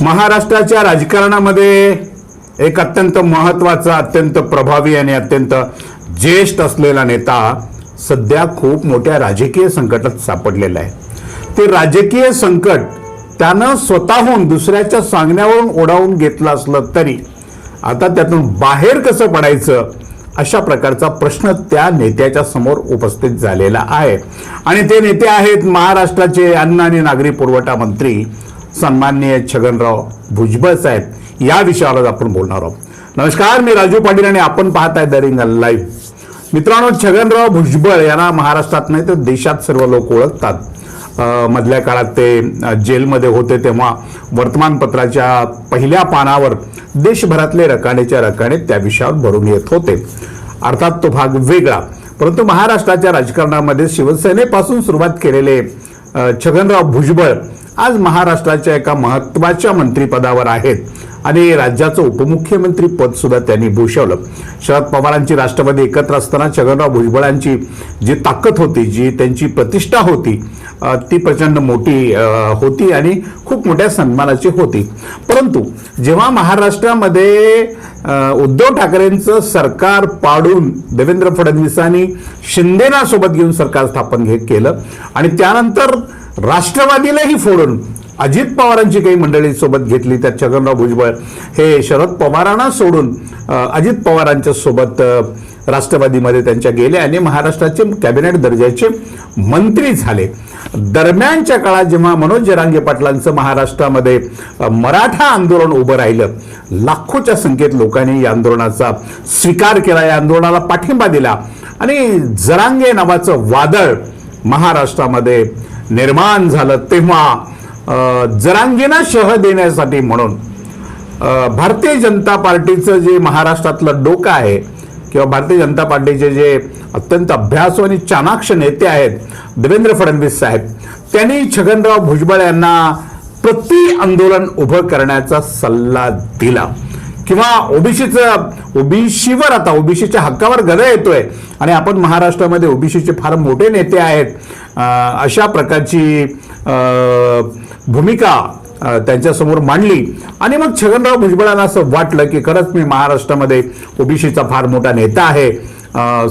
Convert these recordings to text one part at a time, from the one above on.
महाराष्ट्राच्या राजकारणामध्ये एक अत्यंत महत्त्वाचा अत्यंत प्रभावी आणि अत्यंत ज्येष्ठ असलेला नेता सध्या खूप मोठ्या राजकीय संकटात सापडलेला आहे. ते राजकीय संकट त्यानं स्वतःहून दुसऱ्याच्या सांगण्यावरून ओढावून घेतलं असलं तरी आता त्यातून बाहेर कसं पडायचं अशा प्रकारचा प्रश्न त्या नेत्याच्या समोर उपस्थित झालेला आहे. आणि ते नेते आहेत महाराष्ट्राचे अन्न आणि नागरी पुरवठा मंत्री सन्माननीय छगनराव भुजबळ साहेब या विषयावर आपण बोलणार आहोत. नमस्कार मी राजू पाटील आणि आपण पाहताय दरिंग लाईव्ह. मित्रांनो छगनराव भुजबळ यांना महाराष्ट्रात नाही तर देशात सर्व लोक ओळखतात. मधल्या काळात ते जेलमध्ये होते तेव्हा वर्तमानपत्राच्या पहिल्या पानावर देशभरातले रकानेच्या रकाने त्या विषयावर भरून येत होते. अर्थात तो भाग वेगळा. परंतु महाराष्ट्राच्या राजकारणामध्ये शिवसेनेपासून सुरुवात केलेले छगनराव भुजबळ आज महाराष्ट्राच्या एका महत्त्वाच्या मंत्रिपदावर आहेत. आणि राज्याचं उपमुख्यमंत्री पद सुद्धा त्यांनी भूषवलं. शरद पवारांची राष्ट्रवादी एकत्र असताना छगनराव भुजबळांची जी ताकद होती जी त्यांची प्रतिष्ठा होती ती प्रचंड मोठी होती आणि खूप मोठ्या सन्मानाची होती. परंतु जेव्हा महाराष्ट्रामध्ये उद्धव ठाकरेंचं सरकार पाडून देवेंद्र फडणवीसांनी शिंदेना सोबत घेऊन सरकार स्थापन घे केलं आणि त्यानंतर राष्ट्रवादीलाही फोडून अजित पवारांची काही मंडळी सोबत घेतली त्यात छगनराव भुजबळ हे शरद पवारांना सोडून अजित पवारांच्या सोबत राष्ट्रवादीमध्ये त्यांच्या गेले आणि महाराष्ट्राचे कॅबिनेट दर्जाचे मंत्री झाले. दरम्यानच्या काळात जेव्हा मनोज जरांगे पाटलांचं महाराष्ट्रामध्ये मराठा आंदोलन उभं राहिलं लाखोच्या संख्येत लोकांनी या आंदोलनाचा स्वीकार केला या आंदोलनाला पाठिंबा दिला आणि जरांगे नावाचं वादळ महाराष्ट्रामध्ये निर्माण झालं तेव्हा जरांगीना शह देण्यासाठी म्हणून भारतीय जनता पार्टीचं जे महाराष्ट्रातलं डोकं आहे किंवा भारतीय जनता पार्टीचे जे अत्यंत अभ्यासू आणि चाणाक्ष नेते आहेत देवेंद्र फडणवीस साहेब त्यांनी छगनराव भुजबळ यांना प्रति आंदोलन उभं करण्याचा सल्ला दिला. किंवा ओबीसीचं ओबीसीवर आता ओबीसीच्या हक्कावर गदा येतोय. आणि आपण महाराष्ट्रामध्ये ओबीसीचे फार मोठे नेते आहेत. अशा प्रकारची भूमिका त्यांच्यासमोर मांडली. आणि मग छगनराव भुजबळांना असं वाटलं की खरंच मी महाराष्ट्रामध्ये ओबीसीचा फार मोठा नेता आहे.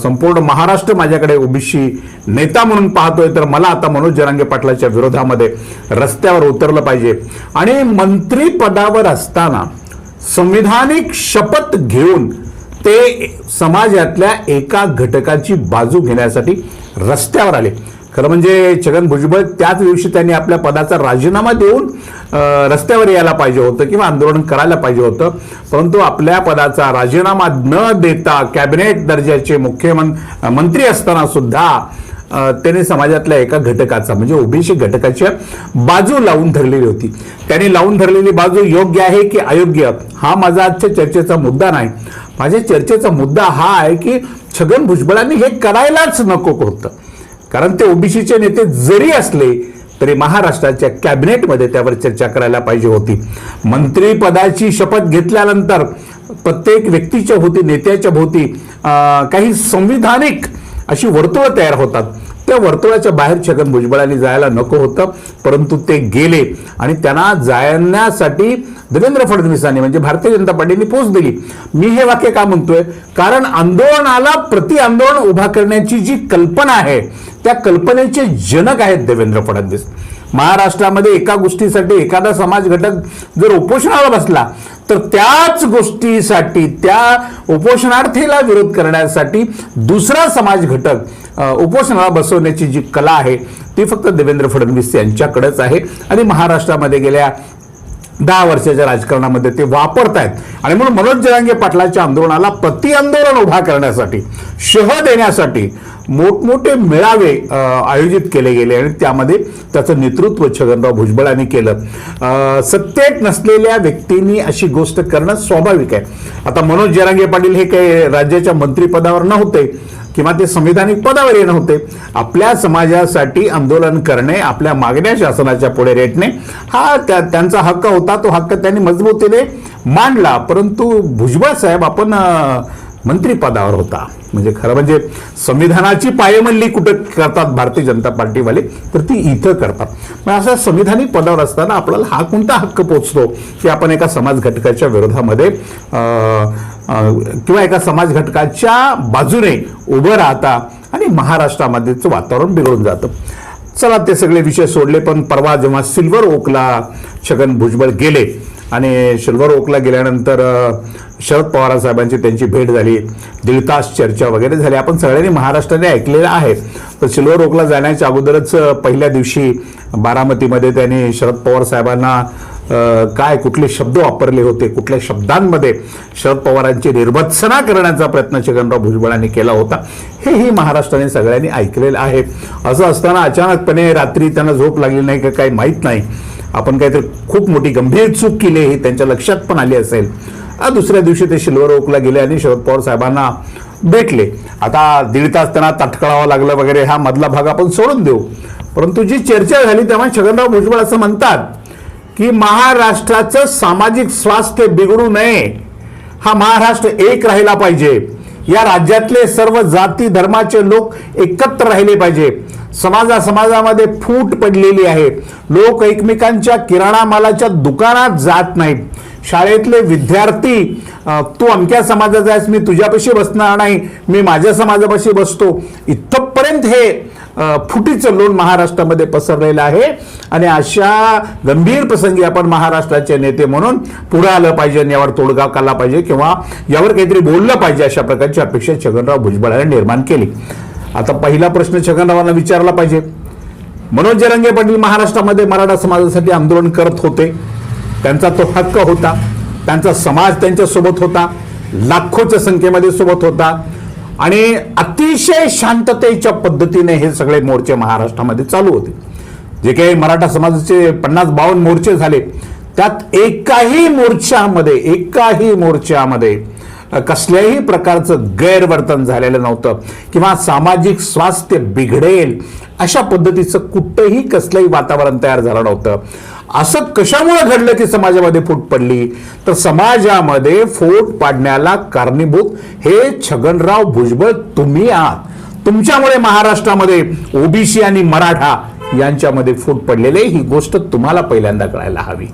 संपूर्ण महाराष्ट्र माझ्याकडे ओबीसी नेता म्हणून पाहतोय तर मला आता मनोज जरांगे पाटलाच्या विरोधामध्ये रस्त्यावर उतरलं पाहिजे. आणि मंत्रीपदावर असताना संविधानिक शपथ घेऊन ते समाजातल्या एका घटकाची बाजू घेण्यासाठी रस्त्यावर आले. खरं म्हणजे छगन भुजबळ त्याच दिवशी त्यांनी आपल्या पदाचा राजीनामा देऊन रस्त्यावर यायला पाहिजे होतं किंवा आंदोलन करायला पाहिजे होतं. परंतु आपल्या पदाचा राजीनामा न देता कॅबिनेट दर्जाचे मुख्यमंत्री मंत्री असताना सुद्धा त्याने समाजातल्या एका घटकाचा म्हणजे ओबीसी घटकाच्या बाजू लावून धरलेली होती. त्याने लावून धरलेली बाजू योग्य आहे की अयोग्य? हा माझा आजच्या चर्चेचा मुद्दा नाही. माझ्या चर्चेचा मुद्दा हा आहे की छगन भुजबळांनी हे करायलाच नको होतं. कारण ते ओबीसीचे नेते जरी असले तरी महाराष्ट्राच्या कॅबिनेटमध्ये त्यावर चर्चा करायला पाहिजे होती. मंत्रीपदाची शपथ घेतल्यानंतर प्रत्येक व्यक्तीच्या भोवती नेत्याच्या भोवती काही संविधानिक अशी वर्तुळं तयार होतात. त्या वर्तुळाच्या बाहेर छगन भुजबळांनी जायला नको होतं परंतु ते गेले. आणि त्यांना जाण्यासाठी देवेंद्र फडणवीसांनी म्हणजे भारतीय जनता पार्टीने पोच दिली. मी हे वाक्य का म्हणतोय? कारण आंदोलनाला प्रति आंदोलन उभा करण्याची जी कल्पना आहे त्या कल्पनेचे जनक आहेत देवेंद्र फडणवीस. महाराष्ट्रामध्ये एका गोष्टीसाठी एखादा समाज घटक जर उपोषणाला बसला तर त्याच गोष्टीसाठी त्या उपोषणार्थीला विरोध करण्यासाठी दुसरा समाज घटक उपोषणाला बसवण्याची जी कला आहे ती फक्त देवेंद्र फडणवीस यांच्याकडेच आहे. आणि महाराष्ट्रामध्ये गेल्या दहा वर्षाच्या राजकारणामध्ये ते वापरतायत. आणि म्हणून मनोज जरांगे पाटलाच्या आंदोलनाला प्रति आंदोलन उभा करण्यासाठी शह देण्यासाठी मोठमोठे मेळावे आयोजित केले गेले आणि त्यामध्ये त्याचं नेतृत्व छगनराव भुजबळ यांनी केलं. सत्तेत नसलेल्या व्यक्तींनी अशी गोष्ट करणं स्वाभाविक आहे. आता मनोज जरांगे पाटील हे काही राज्याच्या मंत्रिपदावर नव्हते किंवा ते संविधानिक पदावर येणं नव्हते. आपल्या समाजासाठी आंदोलन करणे आपल्या मागण्या शासनाच्या पुढे रेटणे हा त्या त्यांचा हक्क होता तो हक्क त्यांनी मजबूतीने मांडला. परंतु भुजबळ साहेब आपण मंत्रिपदावर होता. म्हणजे खरं म्हणजे संविधानाची पायमल्ली कुठं करतात भारतीय जनता पार्टीवाले तर ती इथं करतात. मग अशा संविधानिक पदावर असताना आपल्याला हा कोणता हक्क पोचतो की आपण एका समाज घटकाच्या विरोधामध्ये किंवा एका समाज घटकाच्या बाजूने उभं राहता आणि महाराष्ट्रामध्येच वातावरण बिघडून जातं. चला ते सगळे विषय सोडले पण परवा जेव्हा सिल्वर ओकला छगन भुजबळ गेले आणि सिल्वर ओकला गेल्यानंतर शरद पवार साहेबांची त्यांची भेट झाली दीड तास चर्चा वगैरे झाली. आपण सगळ्यांनी महाराष्ट्राने ऐकलेलं आहे. तर सिल्वर ओकला जाण्याच्या अगोदरच पहिल्या दिवशी बारामतीमध्ये त्यांनी शरद पवार साहेबांना काय कुठले शब्द वापरले होते कुठल्या शब्दांमध्ये शरद पवारांची निर्भत्सना करण्याचा प्रयत्न छगनराव भुजबळांनी केला होता हेही महाराष्ट्राने सगळ्यांनी ऐकलेलं आहे. असं असताना अचानकपणे रात्री त्यांना झोप लागली नाही का काही माहीत नाही. आपण काहीतरी खूप मोठी गंभीर चूक केली हे त्यांच्या लक्षात पण आली असेल. दुसऱ्या दिवशी ते सिल्वर ओकला गेले आणि शरद पवार साहेबांना भेटले. आता दीड तास त्यांना तटकळावं लागलं वगैरे हा मधला भाग आपण सोडून देऊ. परंतु जी चर्चा झाली तेव्हा छगनराव भुजबळ असं म्हणतात की महाराष्ट्राचं सामाजिक स्वास्थ्य बिघडू नये. हा महाराष्ट्र एक राहिला पाहिजे. या राज्यातले सर्व जाती धर्माचे लोक एकत्र राहिले पाहिजे. समाजा समाजामध्ये फूट पडलेली आहे. लोक एकमेकांच्या किराणा मालाच्या दुकानात जात नाहीत. शाळेतले विद्यार्थी तू अमक्या समाजाचा आहेस मी तुझ्यापाशी बसणार नाही मी माझ्या समाजापाशी बसतो. इथपर्यंत हे फुटीचं लोण महाराष्ट्रामध्ये पसरलेलं आहे. आणि अशा गंभीर प्रसंगी आपण महाराष्ट्राचे नेते म्हणून पुढे आलं पाहिजे आणि यावर तोडगा काढला पाहिजे किंवा यावर काहीतरी बोललं पाहिजे अशा प्रकारची अपेक्षा छगनराव भुजबळाने निर्माण केली. आता पहिला प्रश्न छगनरावांना विचारला पाहिजे. मनोज जरंगे पाटील महाराष्ट्रामध्ये मराठा समाजासाठी आंदोलन करत होते. त्यांचा तो हक्क होता. त्यांचा समाज त्यांच्यासोबत होता. लाखोच्या संख्येमध्ये सोबत होता. आणि अतिशय शांततेच्या पद्धतीने हे सगळे मोर्चे महाराष्ट्रामध्ये चालू होते. जे काही मराठा समाजाचे पन्नास बावन्न मोर्चे झाले त्यात एकाही मोर्चामध्ये एकाही मोर्चामध्ये कसल्याही प्रकारचं गैरवर्तन झालेलं नव्हतं. किंवा सामाजिक स्वास्थ्य बिघडेल अशा पद्धतीचं कुठंही कसलंही वातावरण तयार झालं नव्हतं. असं कशामुळे घडलं की समाजामध्ये फूट पडली? तर समाजामध्ये फूट पाडण्याला कारणीभूत हे छगनराव भुजबळ तुम्ही आहात. तुमच्यामुळे महाराष्ट्रामध्ये ओबीसी आणि मराठा यांच्यामध्ये फूट पडलेले ही गोष्ट तुम्हाला पहिल्यांदा कळायला हवी.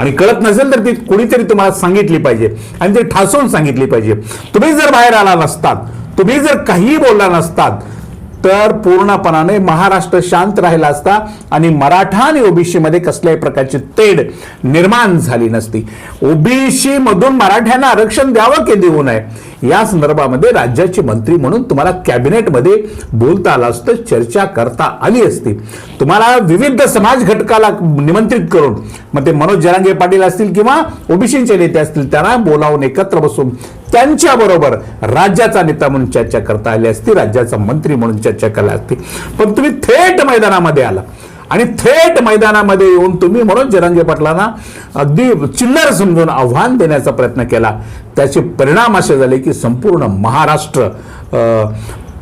आणि कळत नसेल तर ती कुणीतरी तुम्हाला सांगितली पाहिजे. आणि ते ठासून सांगितली पाहिजे. तुम्ही जर बाहेर आला नसतात तुम्ही जर काही बोलला नसतात तर पूर्णपणाने महाराष्ट्र शांत राहिला असता आणि मराठा आणि ओबीसीमध्ये कसल्याही प्रकारची तेढ निर्माण झाली नसती. ओबीसी मधून मराठ्यांना आरक्षण द्यावं की देऊ नये या संदर्भामध्ये राज्याचे मंत्री म्हणून तुम्हाला कॅबिनेटमध्ये बोलता आलं असतं चर्चा करता आली असती. तुम्हाला विविध समाज घटकाला निमंत्रित करून मग ते मनोज जरांगे पाटील असतील किंवा ओबीसीचे नेते असतील त्यांना बोलावून एकत्र बसून त्यांच्याबरोबर राज्याचा नेता म्हणून चर्चा करता आली असती राज्याचा मंत्री म्हणून चर्चा केला असती. पण तुम्ही थेट मैदानामध्ये आला. आणि थेट मैदानामध्ये येऊन तुम्ही म्हणून जरांगे पाटलांना अगदी चिल्लर समजून आव्हान देण्याचा प्रयत्न केला. त्याचे परिणाम असे झाले की संपूर्ण महाराष्ट्र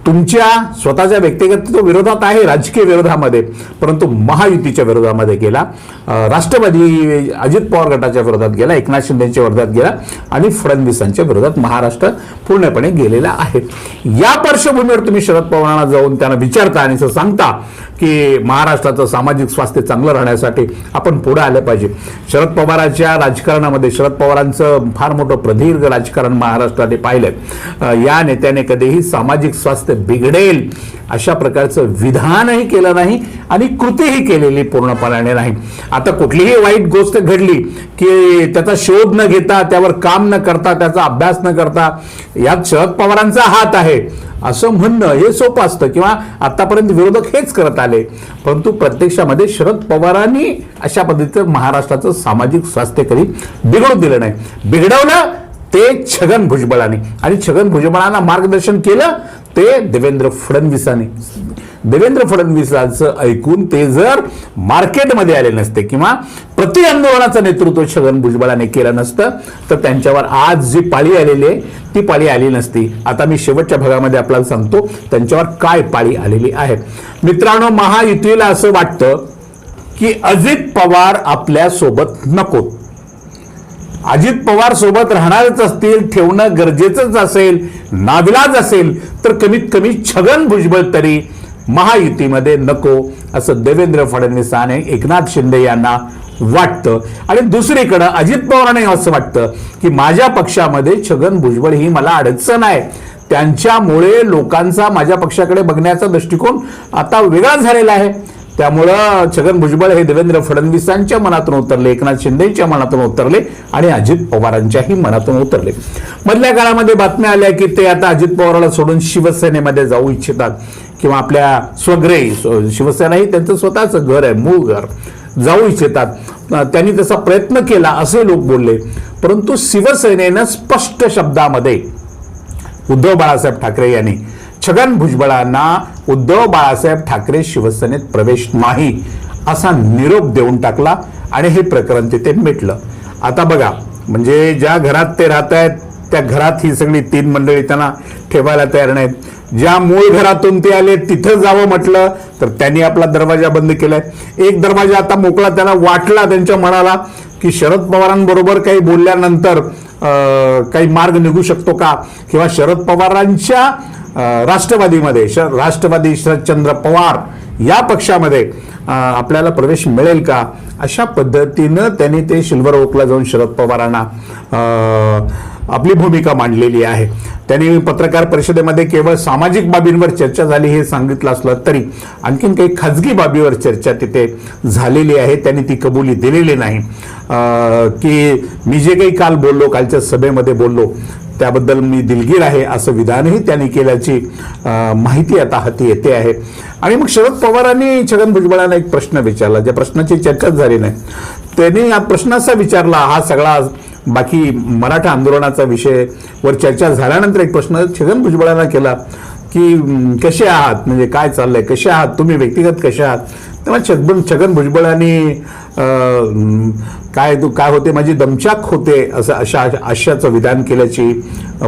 तुमच्या स्वतःच्या व्यक्तिगत तो विरोधात आहे राजकीय विरोधामध्ये परंतु महायुतीच्या विरोधामध्ये गेला. राष्ट्रवादी अजित पवार गटाच्या विरोधात गेला एकनाथ शिंदेच्या विरोधात गेला आणि फडणवीसांच्या विरोधात महाराष्ट्र पूर्णपणे गेलेला आहे. या पार्श्वभूमीवर तुम्ही शरद पवारांना जाऊन त्यांना विचारता आणि सांगता की महाराष्ट्राचं सामाजिक स्वास्थ्य चांगलं राहण्यासाठी आपण पुढे आलं पाहिजे. शरद पवारांच्या राजकारणामध्ये शरद पवारांचं फार मोठं प्रदीर्घ राजकारण महाराष्ट्राने पाहिलं या नेत्याने कधीही सामाजिक स्वास्थ्य बिघडेल अशा प्रकारचं विधानही केलं नाही आणि कृतीही केलेली पूर्णपणाने नाही. आता कुठलीही वाईट गोष्ट घडली की त्याचा शोध न घेता त्यावर काम न करता त्याचा अभ्यास न करता यात शरद पवारांचा हात आहे. असं म्हणणं हे सोपं असतं. किंवा आतापर्यंत विरोधक हेच करत आले. परंतु प्रत्यक्षामध्ये शरद पवारांनी अशा पद्धतीचं महाराष्ट्राचं सामाजिक स्वास्थ्य कधी बिघडू दिलं नाही. बिघडवलं ते छगन भुजबळांनी. आणि छगन भुजबळांना मार्गदर्शन केलं ते देवेंद्र फडणवीसांनी. देवेंद्र फडणवीसांचं ऐकून ते जर मार्केटमध्ये आले नसते किंवा प्रति आंदोलनाचं नेतृत्व छगन भुजबळाने केलं नसतं तर त्यांच्यावर आज जी पाळी आलेली आहे ती पाळी आली नसती. आता मी शेवटच्या भागामध्ये आपल्याला सांगतो त्यांच्यावर काय पाळी आलेली आहे. मित्रांनो महायुतीला असं वाटतं की अजित पवार आपल्यासोबत नको. अजित पवार सोबत राहणारच असतील ठेवणं गरजेचंच असेल नाविलाज असेल तर कमीत कमी छगन भुजबळ तरी महायुतीमध्ये नको असं देवेंद्र फडणवीस आणि एकनाथ शिंदे यांना वाटतं. आणि दुसरीकडं अजित पवारांना असं वाटतं की माझ्या पक्षामध्ये छगन भुजबळ ही मला अडचण आहे. त्यांच्यामुळे लोकांचा माझ्या पक्षाकडे बघण्याचा दृष्टिकोन आता वेगळा झालेला आहे. त्यामुळं छगन भुजबळ हे देवेंद्र फडणवीसांच्या मनातून उतरले एकनाथ शिंदेच्या मनातून उतरले आणि अजित पवारांच्याही मनातून उतरले. मधल्या काळामध्ये बातम्या आल्या की ते आता अजित पवाराला सोडून शिवसेनेमध्ये जाऊ इच्छितात. किंवा आपल्या स्वग्रही शिवसेनाही शिवसेना त्यांचं स्वतःचं घर आहे मूळ घर जाऊ इच्छितात. त्यांनी तसा प्रयत्न केला असे लोक बोलले. परंतु शिवसेनेनं स्पष्ट शब्दामध्ये उद्धव बाळासाहेब ठाकरे यांनी छगन भुजबळांना उद्धव बाळासाहेब ठाकरे शिवसेनेत प्रवेश नाही असा निरोप देऊन टाकला आणि हे प्रकरण तिथे मिटलं. आता बघा म्हणजे ज्या घरात ते राहत आहेत त्या घरात ही सगळी तीन मंडळी त्यांना ठेवायला तयार नाहीत. ज्या मूळ घरातून ते आले तिथं जावं म्हटलं तर त्यांनी आपला दरवाजा बंद केलाय. एक दरवाजा आता मोकळा त्यांना वाटला त्यांच्या मनाला की शरद पवारांबरोबर काही बोलल्यानंतर काही मार्ग निघू शकतो का? किंवा शरद पवारांच्या राष्ट्रवादीमध्ये राष्ट्रवादी शरदचंद्र पवार या पक्षामध्ये आपल्याला प्रवेश मिळेल का? अशा पद्धतीनं त्यांनी ते सिल्वर ओकला जाऊन शरद पवारांना आपली भूमिका मांडलेली आहे. त्यांनी पत्रकार परिषदेमध्ये केवळ सामाजिक बाबींवर चर्चा झाली हे सांगितलं असलं तरी आणखीन काही खाजगी बाबीवर चर्चा तिथे झालेली आहे. त्यांनी ती कबुली दिलेली नाही. की मी जे काही काल बोललो कालच्या सभेमध्ये बोललो त्याबद्दल मी दिलगीर आहे असं विधानही त्यांनी केल्याची माहिती आता हाती येते आहे. आणि मग शरद पवारांनी छगन भुजबळांना एक प्रश्न विचारला. ज्या प्रश्नाची चर्चाच झाली नाही. त्यांनी हा प्रश्न असा विचारला. हा सगळा बाकी मराठा आंदोलनाचा विषय वर चर्चा झाल्यानंतर एक प्रश्न छगन भुजबळांना केला की कसे आहात? म्हणजे काय चाललंय? कसे आहात? तुम्ही व्यक्तिगत कसे आहात? तेव्हा छगन छगन भुजबळांनी आणि काय तू काय होते? माझी दमचाक होते असं अशा आशयाचं विधान केल्याची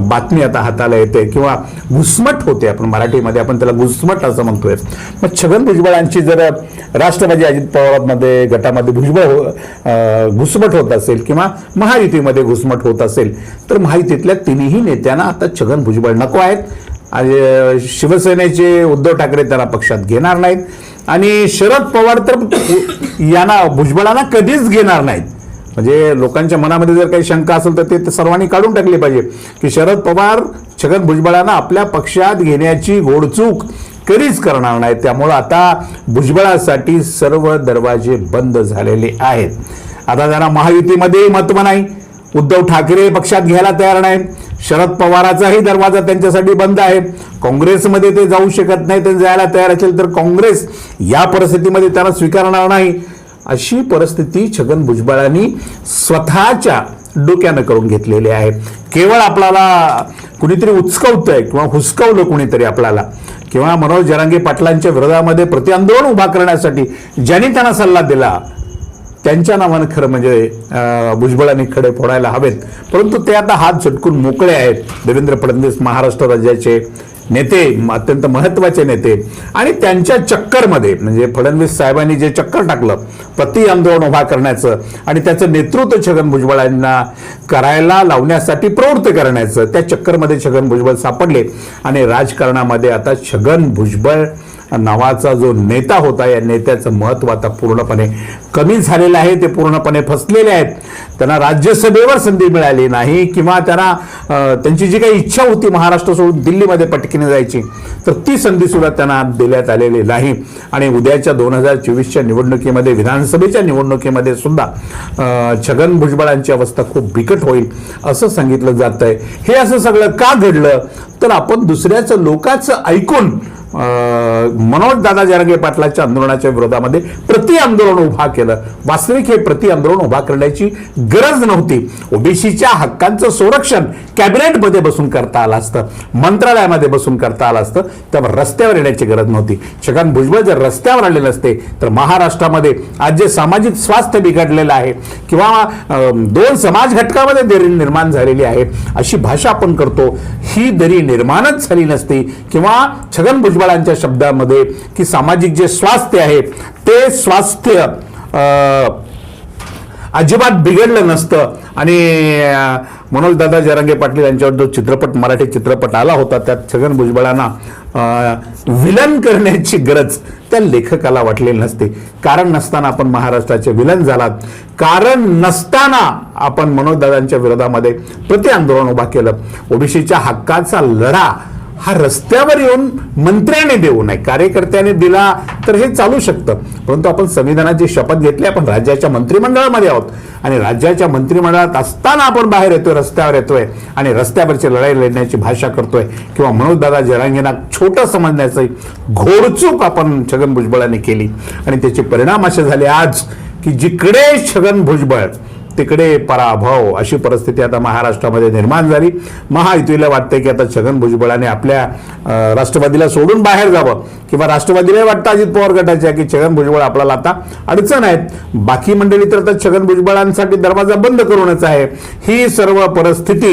बातमी आता हाताला येते. किंवा घुसमट होते आपण मराठीमध्ये. आपण त्याला घुसमट असं म्हणतोय. मग छगन भुजबळांची जर राष्ट्रवादी अजित पवारांमध्ये गटामध्ये भुजबळ हो- घुसमट होत असेल किंवा महायुतीमध्ये घुसमट होत असेल तर महायुतीतल्या तिन्ही नेत्यांना आता छगन भुजबळ नको आहेत. शिवसेनेचे उद्धव ठाकरे त्यांना पक्षात घेणार नाहीत. आणि शरद पवार तर यांना भुजबळांना कधीच घेणार नाहीत. म्हणजे लोकांच्या मनामध्ये जर काही शंका असेल तर ते सर्वांनी काढून टाकली पाहिजे. की शरद पवार छगन भुजबळांना आपल्या पक्षात घेण्याची घोडचूक कधीच करणार नाही त्यामुळं आता भुजबळासाठी सर्व दरवाजे बंद झालेले आहेत. आता जरा महायुतीमध्येही महत्त्व नाही. उद्धव ठाकरे पक्षात घ्यायला तयार नाही. शरद पवाराचाही दरवाजा त्यांच्यासाठी बंद आहे. काँग्रेसमध्ये ते जाऊ शकत नाही ते जायला तयार असेल तर काँग्रेस या परिस्थितीमध्ये त्यांना स्वीकारणार नाही. अशी परिस्थिती छगन भुजबळांनी स्वतःच्या डोक्यानं करून घेतलेली आहे. केवळ आपल्याला कुणीतरी उचकवतंय किंवा हुसकवलं कुणीतरी आपल्याला. किंवा मनोज जरांगे पाटलांच्या विरोधामध्ये प्रतिआंदोलन उभा करण्यासाठी ज्यांनी त्यांना सल्ला दिला त्यांच्या नावानं खरं म्हणजे अं, भुजबळांनी खडे फोडायला हवेत. परंतु ते आता हात झटकून मोकळे आहेत. देवेंद्र फडणवीस महाराष्ट्र राज्याचे नेते अत्यंत महत्त्वाचे नेते. आणि त्यांच्या चक्करमध्ये म्हणजे फडणवीस साहेबांनी जे चक्कर टाकलं प्रति आंदोलन उभा करण्याचं आणि त्याचं नेतृत्व छगन भुजबळांना करायला लावण्यासाठी प्रवृत्त करण्याचं त्या चक्करमध्ये छगन भुजबळ सापडले. आणि राजकारणामध्ये आता छगन भुजबळ नावाचा जो नेता होता या नेत्याचं महत्त्व आता पूर्णपणे कमी झालेलं आहे ते पूर्णपणे फसलेले आहेत. त्यांना राज्यसभेवर संधी मिळाली नाही किंवा त्यांना त्यांची जी काही इच्छा होती महाराष्ट्र सोडून दिल्लीमध्ये पटकीने जायची तर ती संधी सुद्धा त्यांना देण्यात आलेली नाही. आणि उद्याच्या दोन हजार चोवीसच्या निवडणुकीमध्ये विधानसभेच्या निवडणुकीमध्ये सुद्धा छगन भुजबळांची अवस्था खूप बिकट होईल असं सांगितलं जात आहे हे असं सगळं का घडलं? तर आपण दुसऱ्याचं लोकांचं ऐकून मनोज दादा जरांगे पाटलाच्या आंदोलनाच्या विरोधामध्ये प्रति आंदोलन उभा केलं. वास्तविक हे प्रति आंदोलन उभा करण्याची गरज नव्हती. ओबीसीच्या हक्कांचं संरक्षण कॅबिनेटमध्ये बसून करता आलं असतं. मंत्रालयामध्ये बसून करता आलं असतं. त्यावर रस्त्यावर येण्याची गरज नव्हती. छगन भुजबळ जर रस्त्यावर आले नसते तर महाराष्ट्रामध्ये आज जे सामाजिक स्वास्थ्य बिघडलेलं आहे किंवा दोन समाज घटकामध्ये दरी निर्माण झालेली आहे अशी भाषा आपण करतो. ही दरी निर्माणच झाली नसती किंवा छगन भुजबळांच्या शब्दामध्ये की सामाजिक जे स्वास्थ्य आहे ते स्वास्थ्य अजिबात बिघडलं नसतं. आणि मनोजदादा जरांगे पाटील यांच्यावर जो चित्रपट मराठी चित्रपट आला होता त्यात छगन भुजबळांना विलन करण्याची गरज त्या लेखकाला वाटलेली नसते. कारण नसताना आपण महाराष्ट्राचे विलन झालात. कारण नसताना आपण मनोजदादांच्या विरोधामध्ये प्रति आंदोलन उभा केलं. ओबीसीच्या हक्काचा लढा हा रस्त्यावर येऊन मंत्र्याने देऊ नये कार्यकर्त्याने दिला तर हे चालू शकतं. परंतु आपण संविधानाची शपथ घेतली आपण राज्याच्या मंत्रिमंडळामध्ये आहोत. आणि राज्याच्या मंत्रिमंडळात असताना आपण बाहेर येतोय रस्त्यावर येतोय आणि रस्त्यावरची लढाई लढण्याची भाषा करतोय किंवा मनोजदादा जरांगेंना छोटं समजण्याचं घोडचूक आपण छगन भुजबळाने केली. आणि त्याचे परिणाम असे झाले आज की जिकडे छगन भुजबळ तिकडे पराभव अशी परिस्थिती आता महाराष्ट्रामध्ये निर्माण झाली. महायुतीला वाटते की आता छगन भुजबळाने आपल्या राष्ट्रवादीला सोडून बाहेर जावं किंवा राष्ट्रवादीला वाटतं अजित पवार गटाच्या की छगन भुजबळ आपल्याला आता अडचण आहेत. बाकी मंडळी तर आता छगन भुजबळांसाठी दरवाजा बंद करूनच आहे. ही सर्व परिस्थिती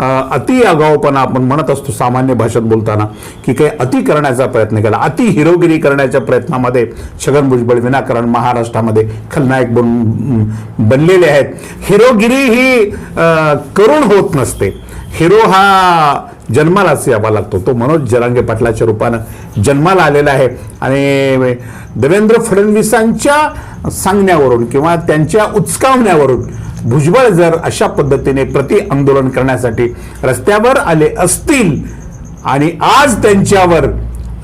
अति आगाऊपणा आपण म्हणत असतो सामान्य भाषेत बोलताना की काही अति करण्याचा प्रयत्न केला. अति हिरोगिरी करण्याच्या प्रयत्नामध्ये छगन भुजबळ विनाकारण महाराष्ट्रामध्ये खलनायक बन बनलेले आहेत. हिरोगिरी ही करुण करून होत नसते. हिरो हा जन्मालाच यावा लागतो. तो मनोज जरांगे पाटलाच्या रूपानं जन्माला आलेला आहे. आणि देवेंद्र फडणवीसांच्या सांगण्यावरून किंवा त्यांच्या उचकावण्यावरून भुजबळ जर अशा पद्धतीने प्रति आंदोलन करण्यासाठी रस्त्यावर आले असतील आणि आज त्यांच्यावर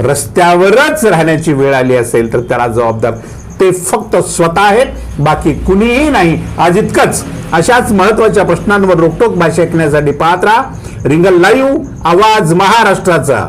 रस्त्यावरच राहण्याची वेळ आली असेल तर त्याला जबाबदार ते फक्त स्वतः आहेत बाकी कुणीही नाही. आज इतकंच. अशाच महत्त्वाच्या प्रश्नांवर रोकटोक भाषा ऐकण्यासाठी पाहत राहा. रिंगल लाईव्ह आवाज महाराष्ट्राचा.